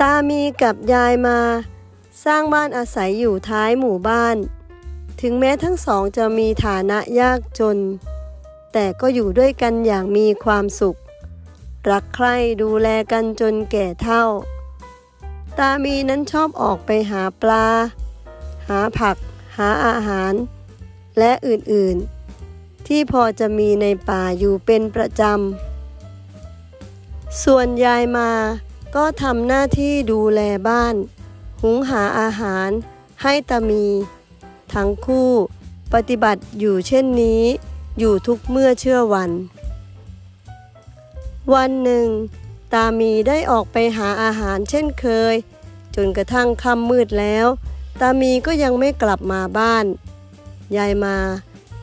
ตามีกับยายมา สร้างบ้านอาศัยอยู่ท้ายหมู่บ้าน ถึงแม้ทั้งสองจะมีฐานะยากจน แต่ก็อยู่ด้วยกันอย่างมีความสุข รักใคร่ดูแลกันจนแก่เท่า ตามีนั้นชอบออกไปหาปลา หาผัก หาอาหาร และอื่นๆ ที่พอจะมีในป่าอยู่เป็นประจำ ส่วนยายมา ก็ทำหน้าที่ดูแลบ้าน หุงหาอาหาร ให้ตามี ทั้งคู่ ปฏิบัติอยู่เช่นนี้ อยู่ทุกเมื่อเชื่อวัน วันหนึ่ง ตามีได้ออกไปหาอาหารเช่นเคย จนกระทั่งค่ำมืดแล้ว ตามีก็ยังไม่กลับมาบ้าน ยายมา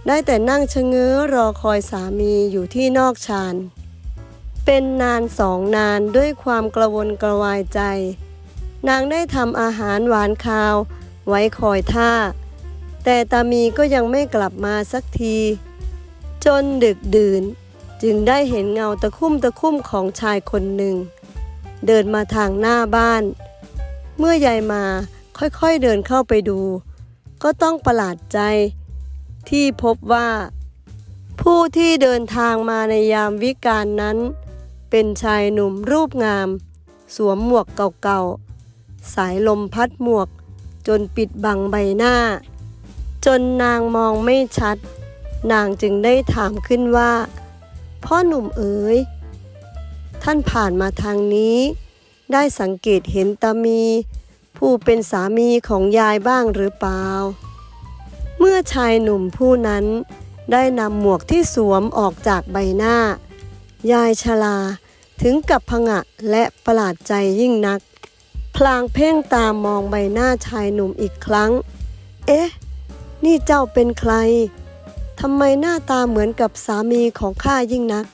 ได้แต่นั่งชะเง้อรอคอยสามีอยู่ที่นอกชาน เป็นนานสองนานด้วยความกระวนกระวายใจ นางได้ทำอาหารหวานคาว ไว้คอยท่า แต่ตามีก็ยังไม่กลับมาสักที จนดึกดื่น จึงได้เห็นเงาตะคุ่มตะคุ่มของชายคนหนึ่ง เดินมาทางหน้าบ้าน เมื่อยายมาค่อยๆเดินเข้าไปดู ก็ต้องประหลาดใจ ที่พบว่า ผู้ที่เดินทางมาในยามวิกาลนั้น เป็นชายหนุ่มรูปงาม สวมหมวกเก่าๆ สายลมพัดหมวก จนปิดบังใบหน้า จนนางมองไม่ชัด นางจึงได้ถามขึ้นว่า พ่อหนุ่มเอ๋ย ท่านผ่านมาทางนี้ ได้สังเกตเห็นตามี ผู้เป็นสามีของยายบ้างหรือเปล่า เมื่อชายหนุ่มผู้นั้นได้นำหมวกที่สวมออกจากใบหน้า ยายชลา ถึงกับผงะและประหลาดใจยิ่งนัก พลางเพ่งตามมองใบหน้าชายหนุ่มอีกครั้ง เอ๊ะ นี่เจ้าเป็นใครทำไมหน้าตาเหมือนกับสามีของข้ายิ่งนัก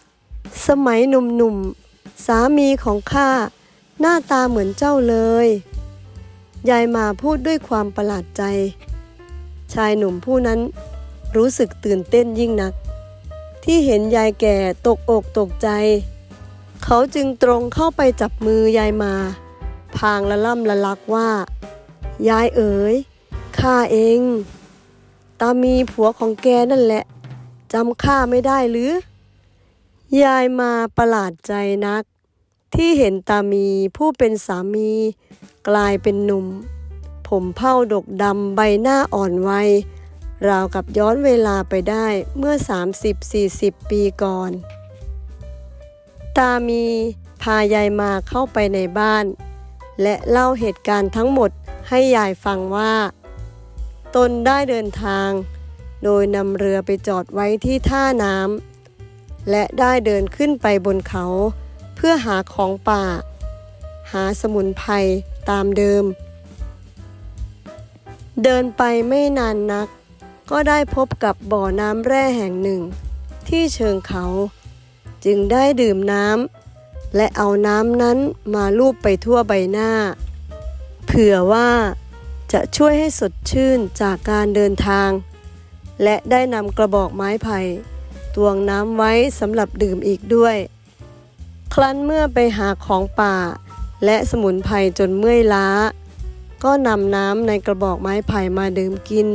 สมัยหนุ่มๆ สามีของข้าหน้าตาเหมือนเจ้าเลย ยายมาพูดด้วยความประหลาดใจ ชายหนุ่มผู้นั้นรู้สึกตื่นเต้นยิ่งนัก ที่เห็นยายแก่ตกอกตกใจ เขาจึงตรงเข้าไปจับมือยายมา พางละล่ำละลักว่า ยายเอ๋ยข้าเอง ตามีผัวของแกนั่นแหละจำข้าไม่ได้หรือ ยายมาประหลาดใจนัก ที่เห็นตามีผู้เป็นสามี กลายเป็นหนุ่ม ผมเผ้าดกดำใบหน้าอ่อนวัยราวกับย้อนเวลาไปได้เมื่อ 30-40 ปีก่อน ตามี พายายมาเข้าไปในบ้าน และเล่าเหตุการณ์ทั้งหมดให้ยายฟังว่า ตนได้เดินทาง โดยนำเรือไปจอดไว้ที่ท่าน้ำและได้เดินขึ้นไปบนเขา เพื่อหาของป่า หาสมุนไพรตามเดิม เดินไปไม่นานนัก ก็ได้พบกับบ่อน้ำแร่แห่งหนึ่ง ที่เชิงเขา จึงได้ดื่มน้ำและเอาน้ำนั้นมาลูบไปทั่วใบหน้า เผื่อว่าจะช่วยให้สดชื่นจากการเดินทาง และได้นำกระบอกไม้ไผ่ตวงน้ำไว้สำหรับดื่มอีกด้วย ครั้นเมื่อไปหาของป่า และสมุนไพรจนเมื่อยล้า ก็นำน้ำในกระบอกไม้ไผ่มาดื่มกิน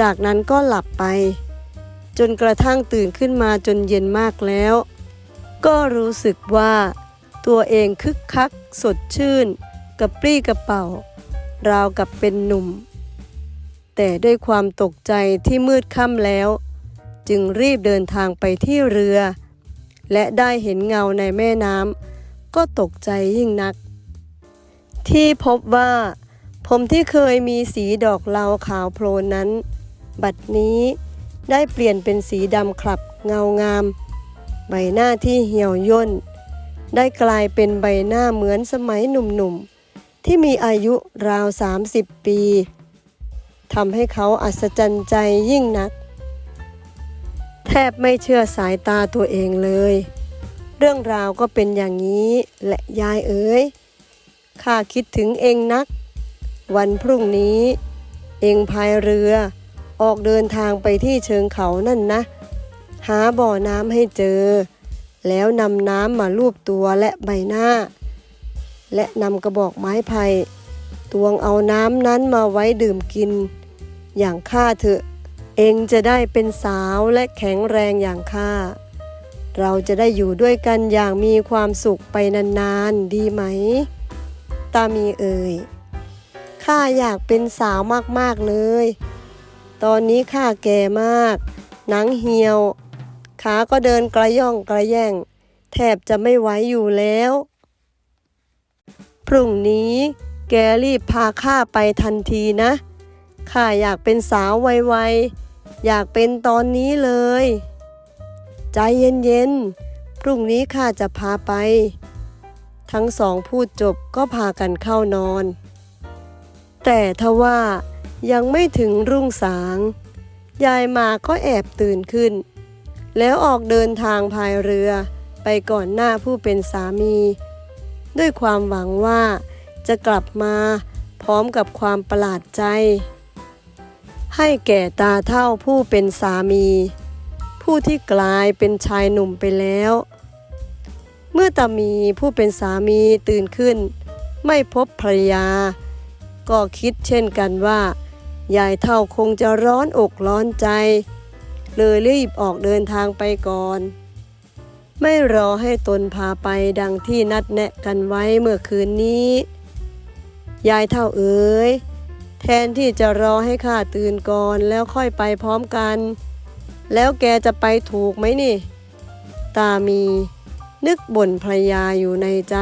จากนั้นก็หลับไป จนกระทั่งตื่นขึ้นมาจนเย็นมากแล้ว ก็รู้สึกว่าตัวเองคึกคัก สดชื่น กระปรี้กระเป๋า ราวกับเป็นหนุ่ม แต่ด้วยความตกใจที่มืดค่ำแล้ว จึงรีบเดินทางไปที่เรือ และได้เห็นเงาในแม่น้ำก็ตกใจยิ่งนัก ที่พบว่า ผมที่เคยมีสีดอกเหลาขาวโพลนนั้น บัดนี้ได้เปลี่ยนเป็นสีดำคลับเงางาม ใบหน้าที่เหี่ยวย่น ได้กลายเป็นใบหน้าเหมือนสมัยหนุ่มๆ ที่มีอายุราว 30 ปีทำให้เขาอัศจรรย์ใจยิ่งนัก แทบไม่เชื่อสายตาตัวเองเลย เรื่องราวก็เป็นอย่างนี้และยายเอ๋ยข้าคิดถึงเองนัก วันพรุ่งนี้ เองพายเรือออกเดินทางไปที่เชิงเขานั่นนะ หาบ่อน้ำให้เจอ แล้วนำน้ำมาลูบตัวและใบหน้า และนำกระบอกไม้ไผ่ตวงเอาน้ำนั้นมาไว้ดื่มกิน อย่างข้าเถอะ เองจะได้เป็นสาวและแข็งแรงอย่างข้าเราจะได้อยู่ด้วยกันอย่างมีความสุขไปนานๆ ดีไหม ตามีเอ่ย ข้าอยากเป็นสาวมากๆเลย ตอนนี้ข้าแก่มาก หนังเหี่ยว ขาก็เดินกระย่องกระแย่ง แทบจะไม่ไหวอยู่แล้ว พรุ่งนี้แกรีบพาข้าไปทันทีนะข้าอยากเป็นสาวไวๆ อยากเป็นตอนนี้เลย ใจเย็นๆ พรุ่งนี้ข้าจะพาไป ทั้งสองพูดจบก็พากันเข้านอน แต่ทว่ายังไม่ถึงรุ่งสาง ยายมาก็แอบตื่นขึ้น แล้วออกเดินทางพายเรือ ไปก่อนหน้าผู้เป็นสามี ด้วยความหวังว่าจะกลับมาพร้อมกับความประหลาดใจ ให้แก่ตาเท่าผู้เป็นสามี ผู้ที่กลายเป็นชายหนุ่มไปแล้ว เมื่อตามีผู้เป็นสามีตื่นขึ้น ไม่พบภรรยา ก็คิดเช่นกันว่า ยายเท่าคงจะร้อนอกร้อนใจ เลยรีบออกเดินทางไปก่อน ไม่รอให้ตนพาไปดังที่นัดแนะกันไว้เมื่อคืนนี้ ยายเท่าเอ๋ยแทนที่จะรอให้ข้าตื่นก่อนแล้วค่อยไปพร้อมกัน แล้วแกจะไปถูกไหมนี่ ตามีนึกบ่นภรรยาอยู่ในใจ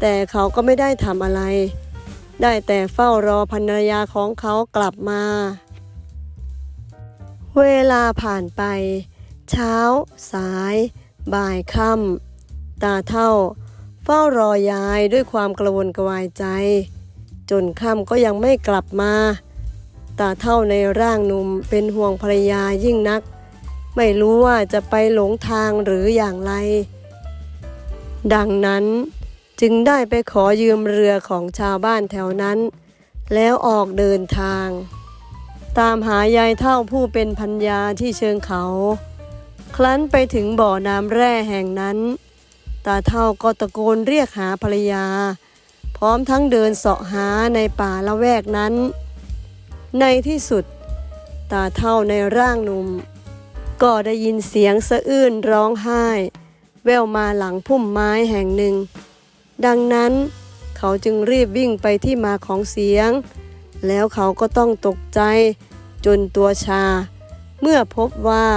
แต่เขาก็ไม่ได้ทำอะไร ได้แต่เฝ้ารอภรรยาของเขากลับมา เวลาผ่านไป เช้า สาย บ่ายค่ำตาเท่า เฝ้ารอยายด้วยความกระวนกระวายใจ จนค่ำก็ยังไม่กลับมา ตาเท่าในร่างหนุ่มเป็นห่วงภรรยายิ่งนัก ไม่รู้ว่าจะไปหลงทางหรืออย่างไร ดังนั้นจึงได้ไปขอยืมเรือของชาวบ้านแถวนั้น แล้วออกเดินทาง ตามหายายเท่าผู้เป็นพัญญาที่เชิงเขาครั้นไปถึงบ่อน้ำแร่แห่งนั้น ตาเท่าก็ตะโกนเรียกหาภรรยา พร้อมทั้งเดินเสาะหาในป่าละแวกนั้น ในที่สุด ตาเท่าในร่างหนุ่ม ก็ได้ยินเสียงสะอื้นร้องไห้ แววมาหลังพุ่มไม้แห่งหนึ่ง ดังนั้น เขาจึงรีบวิ่งไปที่มาของเสียง แล้วเขาก็ต้องตกใจจนตัวชา เมื่อพบว่า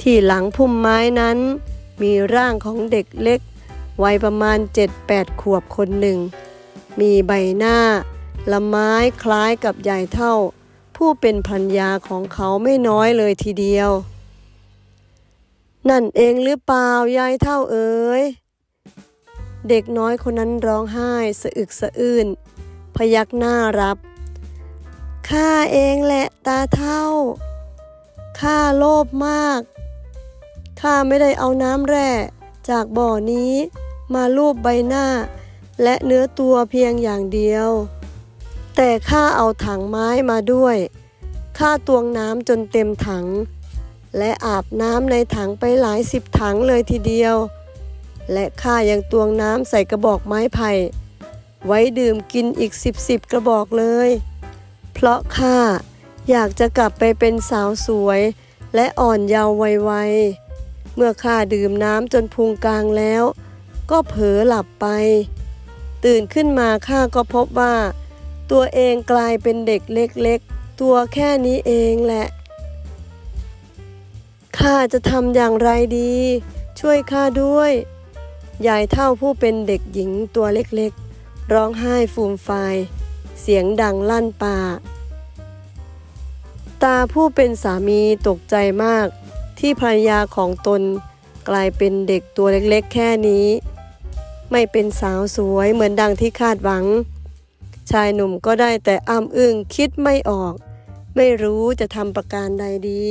ที่หลังพุ่มไม้นั้น มีร่างของเด็กเล็ก วัยประมาณ 7-8 ขวบคนหนึ่ง มีใบหน้า ละไม้คล้ายกับใหญ่เท่า ผู้เป็นพันยาของเขาไม่น้อยเลยทีเดียว นั่นเองหรือเปล่ายายเท่าเอ๋ยเด็กน้อยคนนั้นร้องไห้สะอึกสะอื้น พยักหน้ารับข้าเองแหละตาเท่าข้าโลภมากข้าไม่ได้เอาน้ำแร่จากบ่อนี้มาลูบใบหน้า และเนื้อตัวเพียงอย่างเดียว แต่ข้าเอาถังไม้มาด้วยข้าตวงน้ำจนเต็มถัง และอาบน้ำในถังไปหลายสิบถังเลยทีเดียว และข้ายังตวงน้ำใส่กระบอกไม้ไผ่ ไว้ดื่มกินอีกสิบสิบกระบอกเลย เพราะข้าอยากจะกลับไปเป็นสาวสวย และอ่อนเยาว์ไวๆเมื่อข้าดื่มน้ำจนพุงกลางแล้ว ก็เผลอหลับไป ตื่นขึ้นมาข้าก็พบว่า ตัวเองกลายเป็นเด็กเล็กๆ ตัวแค่นี้เองแหละข้าจะทำอย่างไรดี ช่วยข้าด้วย ยายเท่าผู้เป็นเด็กหญิงตัวเล็กๆ ร้องไห้ฟูมฟายเสียงดังลั่นป่า ตาผู้เป็นสามีตกใจมาก ที่ภรรยาของตนกลายเป็นเด็กตัวเล็กๆ แค่นี้ ไม่เป็นสาวสวยเหมือนดังที่คาดหวัง ชายหนุ่มก็ได้แต่อ้ำอึ้งคิดไม่ออก ไม่รู้จะทำประการใดดี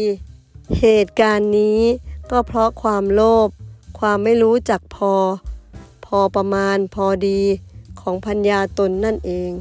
เหตุการณ์นี้ก็เพราะความโลภความไม่รู้จักพอ พอประมาณพอดี ของพัญญาตนนั่นเอง